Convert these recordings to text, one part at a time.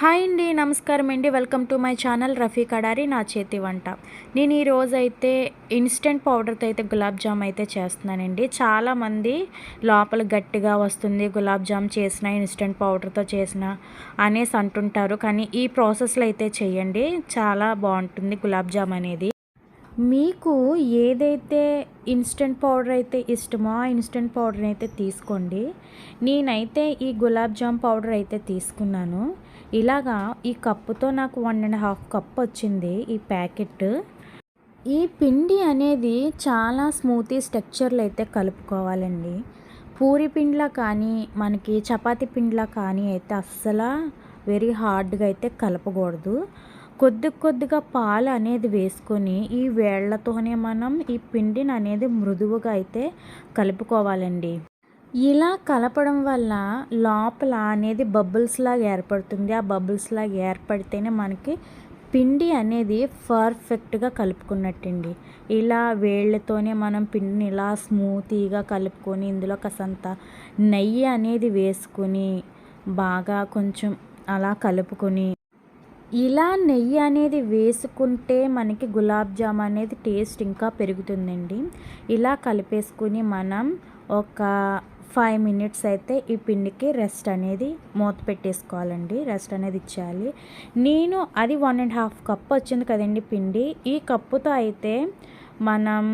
Hi అండి నమస్కారం అండి. Welcome to my channel Rafi Kadari నా చేతి వంట. నేను ఈరోజు అయితే ఇన్స్టెంట్ పౌడర్తో అయితే గులాబ్ జామ్ అయితే చేస్తున్నానండి. చాలామంది లోపల గట్టిగా వస్తుంది గులాబ్ జామ్ చేసిన ఇన్స్టెంట్ పౌడర్తో చేసిన అనేసి అంటుంటారు. కానీ ఈ ప్రాసెస్లో అయితే చేయండి. చాలా బాగుంటుంది గులాబ్ జామ్ అనేది. మీకు ఏదైతే ఇన్స్టెంట్ పౌడర్ అయితే ఇష్టమో? ఆ ఇన్స్టెంట్ పౌడర్ అయితే తీసుకోండి. నేనైతే ఈ గులాబ్ జామ్ పౌడర్ అయితే తీసుకున్నాను. ఇలాగా ఈ కప్పుతో నాకు వన్ అండ్ హాఫ్ కప్ వచ్చింది ఈ ప్యాకెట్. ఈ పిండి అనేది చాలా స్మూతీ స్ట్రక్చర్లు అయితే కలుపుకోవాలండి. పూరి పిండిలా కానీ మనకి చపాతీ పిండిలా కానీ అయితే అస్సలు వెరీ హార్డ్గా అయితే కలపకూడదు. కొద్ది కొద్దిగా పాలు అనేది వేసుకొని ఈ వేళ్ళతోనే మనం ఈ పిండిని అనేది మృదువుగా అయితే కలుపుకోవాలండి. ఇలా కలపడం వల్ల లోపల అనేది బబుల్స్ లాగా ఏర్పడుతుంది. ఆ బబుల్స్ లాగా ఏర్పడితేనే మనకి పిండి అనేది పర్ఫెక్ట్గా కలుపుకున్నట్టండి. ఇలా వేళ్ళతోనే మనం పిండిని ఇలా స్మూతీగా కలుపుకొని ఇందులో కసంత నెయ్యి అనేది వేసుకొని బాగా కొంచెం అలా కలుపుకొని ఇలా నెయ్యి అనేది వేసుకుంటే మనకి గులాబ్ జామ్ అనేది టేస్ట్ ఇంకా పెరుగుతుందండి. ఇలా కలిపేసుకుని మనం ఒక ఫైవ్ మినిట్స్ అయితే ఈ పిండికి రెస్ట్ అనేది మూత పెట్టేసుకోవాలండి. రెస్ట్ అనేది ఇచ్చేయాలి. నేను అది వన్ అండ్ హాఫ్ కప్ వచ్చింది కదండి పిండి. ఈ కప్పుతో అయితే మనం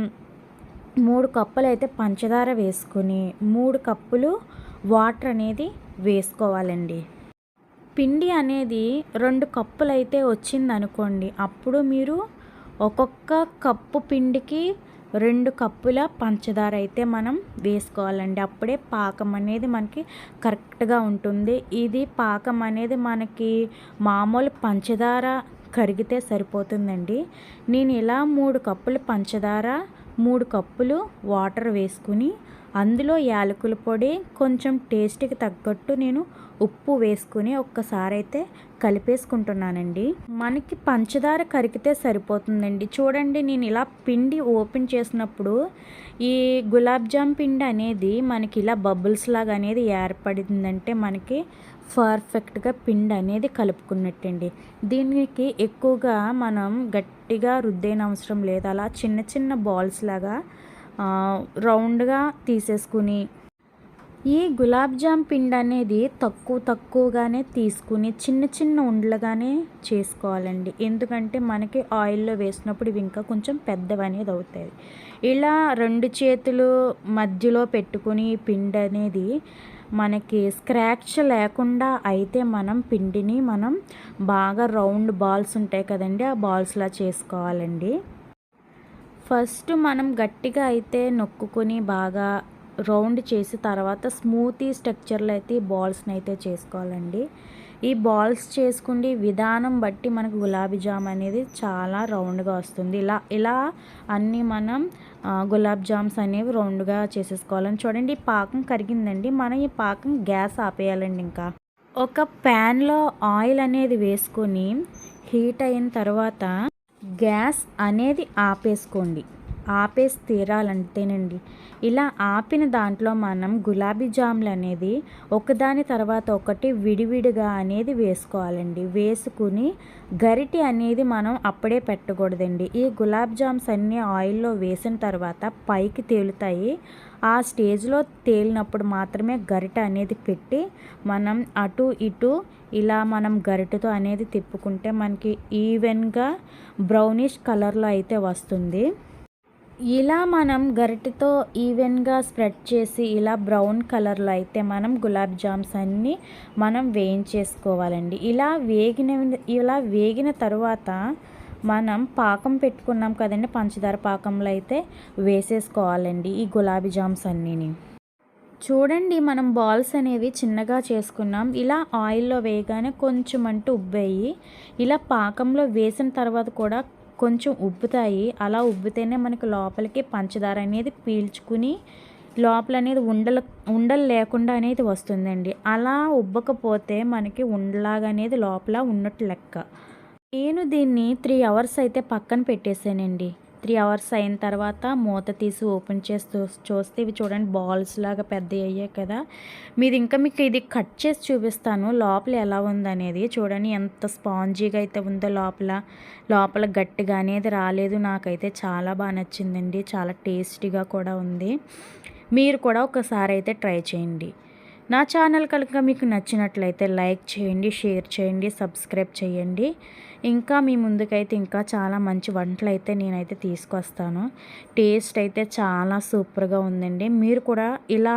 మూడు కప్పులు అయితే పంచదార వేసుకొని మూడు కప్పులు వాటర్ అనేది వేసుకోవాలండి. పిండి అనేది రెండు కప్పులు అయితే వచ్చింది అనుకోండి అప్పుడు మీరు ఒక్కొక్క కప్పు పిండికి రెండు కప్పుల పంచదార అయితే మనం వేసుకోవాలండి. అప్పుడే పాకం అనేది మనకి కరెక్ట్గా ఉంటుంది. ఇది పాకం అనేది మనకి మామూలు పంచదార కరిగితే సరిపోతుందండి. నేను ఇలా మూడు కప్పులు పంచదార మూడు కప్పులు వాటర్ వేసుకుని అందులో యాలకుల పొడి కొంచెం టేస్ట్కి తగ్గట్టు నేను ఉప్పు వేసుకుని ఒక్కసారి అయితే కలిపేసుకుంటున్నానండి. మనకి పంచదార కరిగితే సరిపోతుందండి. చూడండి నేను ఇలా పిండి ఓపెన్ చేసినప్పుడు ఈ గులాబ్ జామ్ పిండి అనేది మనకి ఇలా బబుల్స్ లాగా అనేది ఏర్పడిందంటే మనకి పర్ఫెక్ట్గా పిండి అనేది కలుపుకున్నట్టండి. దీనికి ఎక్కువగా మనం గట్టిగా రుద్దేన అవసరం లేదు. అలా చిన్న చిన్న బాల్స్ లాగా రౌండ్గా తీసేసుకుని ఈ గులాబ్ జామ్ పిండి అనేది తక్కువ తక్కువగానే తీసుకుని చిన్న చిన్న ఉండలుగానే చేసుకోవాలండి. ఎందుకంటే మనకి ఆయిల్లో వేసినప్పుడు ఇవి ఇంకా కొంచెం పెద్దవి అనేది అవుతాయి. ఇలా రెండు చేతులు మధ్యలో పెట్టుకుని పిండి అనేది మనకి స్క్రాచ్ లేకుండా అయితే మనం పిండిని మనం బాగా రౌండ్ బాల్స్ ఉంటాయి కదండి ఆ బాల్స్లా చేసుకోవాలండి. ఫస్ట్ మనం గట్టిగా అయితే నొక్కుకొని బాగా రౌండ్ చేసి తర్వాత స్మూతీ స్ట్రక్చర్లో అయితే ఈ బాల్స్ని అయితే చేసుకోవాలండి. ఈ బాల్స్ చేసుకునే విధానం బట్టి మనకు గులాబీ జామ్ అనేది చాలా రౌండ్గా వస్తుంది. ఇలా ఇలా అన్నీ మనం గులాబ్ జామ్స్ అనేవి రౌండ్గా చేసేసుకోవాలని చూడండి. ఈ పాకం కరిగిందండి. మనం ఈ పాకం గ్యాస్ ఆపేయాలండి ఇంకా. ఒక ప్యాన్లో ఆయిల్ అనేది వేసుకొని హీట్ అయిన తర్వాత గ్యాస్ అనేది ఆపేసుకోండి. ఆపేసి తీరాలంటేనండి ఇలా ఆపిన దాంట్లో మనం గులాబీ జాములు అనేది ఒకదాని తర్వాత ఒకటి విడివిడిగా అనేది వేసుకోవాలండి. వేసుకుని గరిటి అనేది మనం అప్పుడే పెట్టకూడదండి. ఈ గులాబ్ జామ్స్ అన్నీ ఆయిల్లో వేసిన తర్వాత పైకి తేలుతాయి. ఆ స్టేజ్లో తేలినప్పుడు మాత్రమే గరిట అనేది పెట్టి మనం అటు ఇటు ఇలా మనం గరిటతో అనేది తిప్పుకుంటే మనకి ఈవెన్గా బ్రౌనిష్ కలర్లో అయితే వస్తుంది. ఇలా మనం గరిటెతో ఈవెన్గా స్ప్రెడ్ చేసి ఇలా బ్రౌన్ కలర్లో అయితే మనం గులాబ్ జామ్స్ అన్నీ మనం వేయించేసుకోవాలండి. ఇలా వేగిన ఇలా వేగిన తర్వాత మనం పాకం పెట్టుకున్నాం కదండి పంచదార పాకంలో అయితే వేసేసుకోవాలండి ఈ గులాబీ జామ్స్ అన్నీని. చూడండి మనం బాల్స్ అనేవి చిన్నగా చేసుకున్నాం. ఇలా ఆయిల్లో వేయగానే కొంచెం అంటూ ఉబ్బేయి ఇలా పాకంలో వేసిన తర్వాత కూడా కొంచెం ఉబ్బుతాయి. అలా ఉబ్బితేనే మనకి లోపలికి పంచదార అనేది పీల్చుకుని లోపల అనేది ఉండలు ఉండలు లేకుండా అనేది వస్తుందండి. అలా ఉబ్బకపోతే మనకి ఉండలాగా అనేది లోపల ఉన్నట్టు లెక్క. నేను దీన్ని త్రీ అవర్స్ అయితే పక్కన పెట్టేశానండి త్రీ అవర్స్ అయిన తర్వాత మూత తీసి ఓపెన్ చేసి చూస్తే ఇవి చూడండి బాల్స్ లాగా పెద్ద అయ్యాయి కదా. మీది ఇంకా మీకు ఇది కట్ చేసి చూపిస్తాను లోపల ఎలా ఉందనేది చూడండి ఎంత స్పాంజీగా అయితే ఉందో లోపల. లోపల గట్టిగా అనేది రాలేదు నాకైతే చాలా బాగా నచ్చిందండి చాలా టేస్టీగా కూడా ఉంది. మీరు కూడా ఒకసారి అయితే ట్రై చేయండి. నా ఛానల్ కనుక మీకు నచ్చినట్లయితే లైక్ చేయండి షేర్ చేయండి సబ్స్క్రైబ్ చేయండి. ఇంకా మీ ముందుకైతే ఇంకా చాలా మంచి వంటలు అయితే నేనైతే తీసుకొస్తాను. టేస్ట్ అయితే చాలా సూపర్గా ఉందండి. మీరు కూడా ఇలా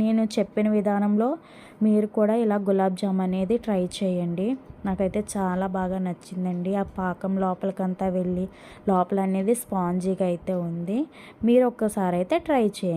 నేను చెప్పిన విధానంలో మీరు కూడా ఇలా గులాబ్ జామ్ అనేది ట్రై చేయండి. నాకైతే చాలా బాగా నచ్చిందండి. ఆ పాకం లోపలికంతా వెళ్ళి లోపల అనేది స్పాంజీగా అయితే ఉంది. మీరు ఒక్కసారి అయితే ట్రై చేయండి.